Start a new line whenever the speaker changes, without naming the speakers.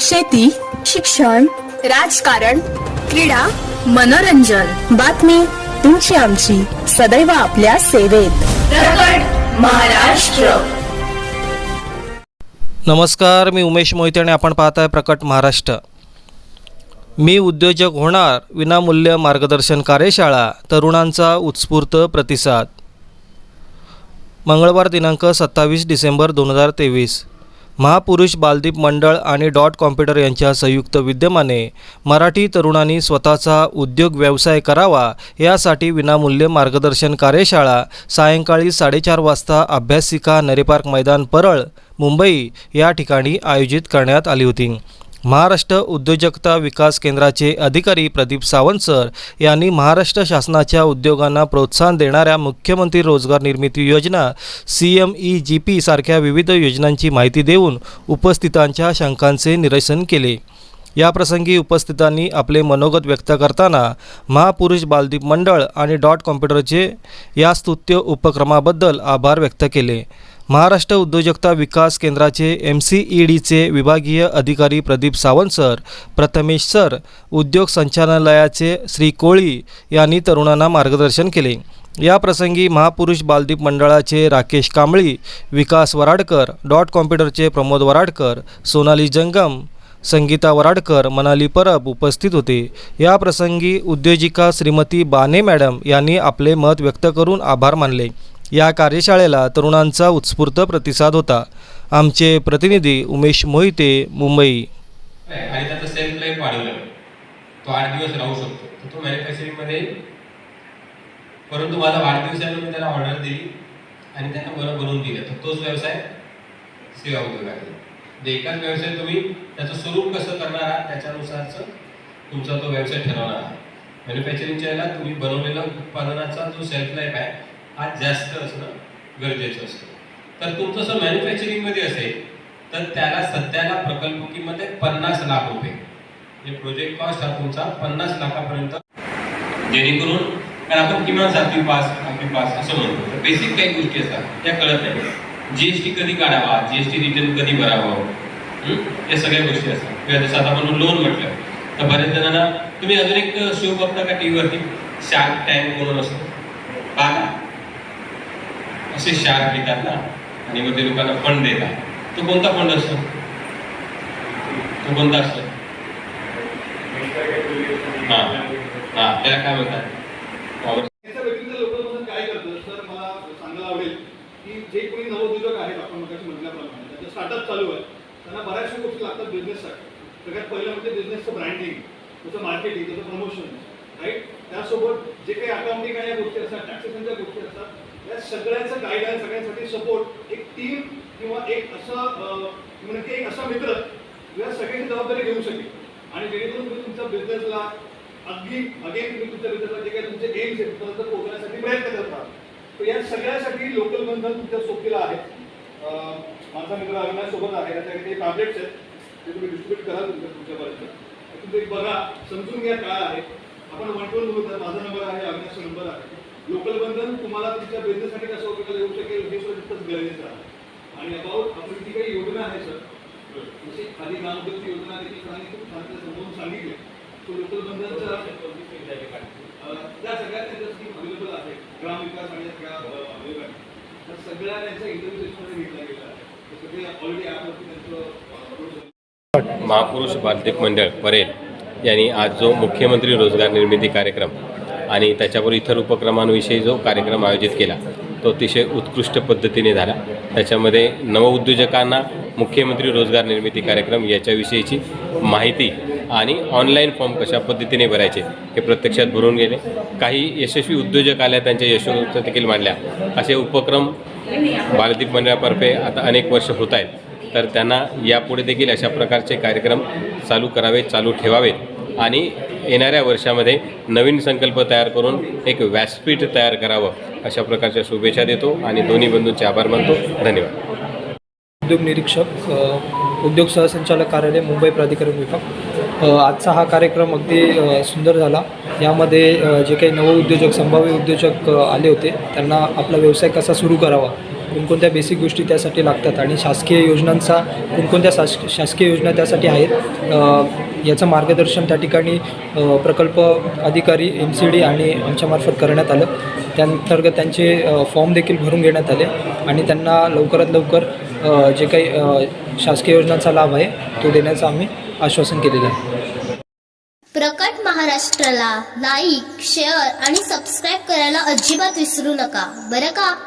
शेती शिक्षण राजकारण क्रीडा मनोरंजन. बातमी तुमची आमची. सदैव आपल्या सेवेत. प्रकट महाराष्ट्र.
नमस्कार मी उमेश मोहिते आणि आपण पाहत आहे प्रकट महाराष्ट्र. मी उद्योजक होणार विनामूल्य मार्गदर्शन कार्यशाळा तरुणांचा उत्स्फूर्त प्रतिसाद. मंगळवार दिनांक सत्तावीस डिसेंबर दोन हजार तेवीस. महापुरुष बालदीप मंडळ आणि डॉट कॉम्प्युटर यांच्या संयुक्त विद्यमाने मराठी तरुणांनी स्वतःचा उद्योग व्यवसाय करावा यासाठी विनामूल्य मार्गदर्शन कार्यशाळा सायंकाळी साडेचार वाजता अभ्यासिका नरेपार्क मैदान परळ मुंबई या ठिकाणी आयोजित करण्यात आली होती. महाराष्ट्र उद्योजकता विकास केंद्राचे अधिकारी प्रदीप सावंत सर यांनी महाराष्ट्र शासनाच्या उद्योगांना प्रोत्साहन देणाऱ्या मुख्यमंत्री रोजगार निर्मिती योजना C M E G P सारख्या विविध योजनांची माहिती देऊन उपस्थितांच्या शंकांचे निरसन केले. याप्रसंगी उपस्थितांनी आपले मनोगत व्यक्त करताना महापुरुष बालदीप मंडळ आणि डॉट कॉम्प्युटरचे या स्तुत्य उपक्रमाबद्दल आभार व्यक्त केले. महाराष्ट्र उद्योजकता विकास केंद्राचे एम सी ई डीचे विभागीय अधिकारी प्रदीप सावंत सर प्रथमेश सर उद्योग संचालनालयाचे श्री कोळी यांनी तरुणांना मार्गदर्शन केले. या प्रसंगी महापुरुष बालदीप मंडळाचे राकेश कांबळी विकास वराडकर डॉट कॉम्प्युटरचे प्रमोद वराडकर सोनाली जंगम संगीता वराडकर मनाली परब उपस्थित होते. या प्रसंगी उद्योजिका श्रीमती बाने मॅडम यांनी आपले मत व्यक्त करून आभार मानले. या कार्यशाळेला तरुणांचा उत्स्फूर्त प्रतिसाद होता. आमचे प्रतिनिधी उमेश मोहिते मुंबई.
आणि त्याचं सेल्फ लाईफ वाढवलं तो आठ दिवस राहू शकतो. तर तो मॅन्युफॅक्चरिंगमध्ये परंतु माझा वाढदिवसाला मी त्याला ऑर्डर दिली आणि त्यांना बरं बनवून दिलं. तर तोच व्यवसाय सेवा उद्योग आहे. म्हणजे एकाच व्यवसाय तुम्ही त्याचं स्वरूप कसं करणार आहात त्याच्यानुसारच तुमचा तो व्यवसाय ठरवणार आहात. मॅन्युफॅक्चरिंगच्या याला तुम्ही बनवलेला उत्पादनाचा जो सेल्फ लाईफ आहे हा जास्त असणं गरजेचं असतं. तर तुमचं जर मॅन्युफॅक्चरिंगमध्ये असेल तर त्याला सध्याला प्रकल्प किंमत पन्नास लाख रुपये. म्हणजे प्रोजेक्ट कॉस्ट हा तुमचा पन्नास लाखापर्यंत. जेणेकरून कारण आपण किमान सातवी पास आठवी पास असं म्हणतो. तर बेसिक काही गोष्टी असतात त्या कळत नाही. जी एस टी कधी काढावा जी एस टी रिटर्न कधी भरावं? या सगळ्या गोष्टी असतात. किंवा जसं आता आपण लोन म्हटलं तर बऱ्याच जणांना तुम्ही अजून एक शो बघता का टी व्हीवरती शार्क टँक म्हणून असतो. पाहा असे शार्क घेतात ना आणि मग ते लोकांना फंड देतात. तो कोणता फंड असतो? तो कोणता असतो? हा हा त्याला काय म्हणतात? Power.
याच्या व्यतिरिक्त काय करतं? सर मला सांगायला आवडेल की जे कोणी नवोद्योजक आहेत आपण मगाशी म्हटल्याप्रमाणे त्यांचे स्टार्टअप चालू आहे त्यांना बऱ्याचशा गोष्टी लागतात बिझनेससाठी सगळ्यात पहिलं म्हणजे बिझनेसचं ब्रँडिंग त्याचं मार्केटिंग त्याचं प्रमोशन राईट त्यासोबत जे काही अकाउंटिंग आणि या गोष्टी असतात टॅक्सेशनच्या गोष्टी असतात या सगळ्याचं गाईडलाईन सगळ्यांसाठी सपोर्ट एक टीम किंवा एक असं म्हणजे की एक असा मित्र या सगळ्यांची जबाबदारी घेऊ शकेल. आणि जेणेकरून तुम्ही तुमच्या बिझनेसला अगदी अगेन तुम्ही तुमच्या बिझनेसला जे काही तुमचे एम्स आहेत तिथपर्यंत पोहोचण्यासाठी प्रयत्न करतात तर या सगळ्यासाठी लोकल बंधन तुमच्या सोबतीला आहे. माझा मित्र अविनाश सोबत आहे त्याच्याकडे काही टॅबलेट्स आहेत. ते तुम्ही डिस्ट्रीब्यूट करा तुमच्या तुमच्यापर्यंत तुम्ही बघा समजून घ्या काय आहे. आपण वन टू माझा नंबर आहे अविनाशचा नंबर आहे. लोकल बंधन तुम्हाला तुमच्या बिझनेससाठी कसं उपयोगाला येऊ शकेल हे सुद्धा तितकंच गरजेचं आहे. आणि अबाउट आपली जी काही योजना आहे सर जशी खाली ग्रामोद्योगची योजना देखील सरांनी खूप छान समजून सांगितले. तो लोकल बंधनचा त्या सगळ्या त्यांच्या स्कीम अवेलेबल आहे. ग्राम विकास आणि या सगळ्या अं, विभागात. तर सगळ्या त्यांच्या इंटरव्ह्यू घेतला गेला आहे सगळे ऑलरेडी ॲपवरती त्यांचं
महापुरुष बालदेव मंडळ परेल यांनी आज जो मुख्यमंत्री रोजगार निर्मिती कार्यक्रम आणि त्याच्यावर इतर उपक्रमांविषयी जो कार्यक्रम आयोजित केला तो अतिशय उत्कृष्ट पद्धतीने झाला. त्याच्यामध्ये नवउद्योजकांना मुख्यमंत्री रोजगार निर्मिती कार्यक्रम याच्याविषयीची माहिती आणि ऑनलाईन फॉर्म कशा पद्धतीने भरायचे हे प्रत्यक्षात भरून गेले. काही यशस्वी उद्योजक आल्या त्यांच्या यशोगाथा देखील मांडल्या. असे उपक्रम बालदीप मंडळातर्फे आता अनेक वर्ष होत आहेत. तर त्यांना यापुढे देखील अशा प्रकारचे कार्यक्रम चालू करावेत चालू ठेवावेत. आणि येणाऱ्या वर्षामध्ये नवीन संकल्प तयार करून एक व्यासपीठ तयार करावं अशा प्रकारच्या शुभेच्छा देतो आणि दोन्ही बंधूंचे आभार मानतो. धन्यवाद.
उद्योग निरीक्षक उद्योग सहसंचालक कार्यालय मुंबई प्राधिकरण विभाग. आजचा हा कार्यक्रम अगदी सुंदर झाला. यामध्ये जे काही नवउद्योजक संभाव्य उद्योजक आले होते त्यांना आपला व्यवसाय कसा सुरू करावा? कोणकोणत्या बेसिक गोष्टी त्यासाठी लागतात? आणि शासकीय योजनांचा कोणकोणत्या शास शासकीय योजना त्यासाठी आहेत? याचं मार्गदर्शन त्या ठिकाणी प्रकल्प अधिकारी एम सी डी आणि आमच्यामार्फत करण्यात आलं. त्याअंतर्गत त्यांचे फॉर्म देखील भरून घेण्यात आले. आणि त्यांना लवकरात लवकर जे काही शासकीय योजनांचा लाभ आहे. तो देण्याचं आम्ही आश्वासन केलेलं आहे.
प्रकट महाराष्ट्राला लाईक शेअर आणि सबस्क्राईब करायला अजिबात विसरू नका. बरं का?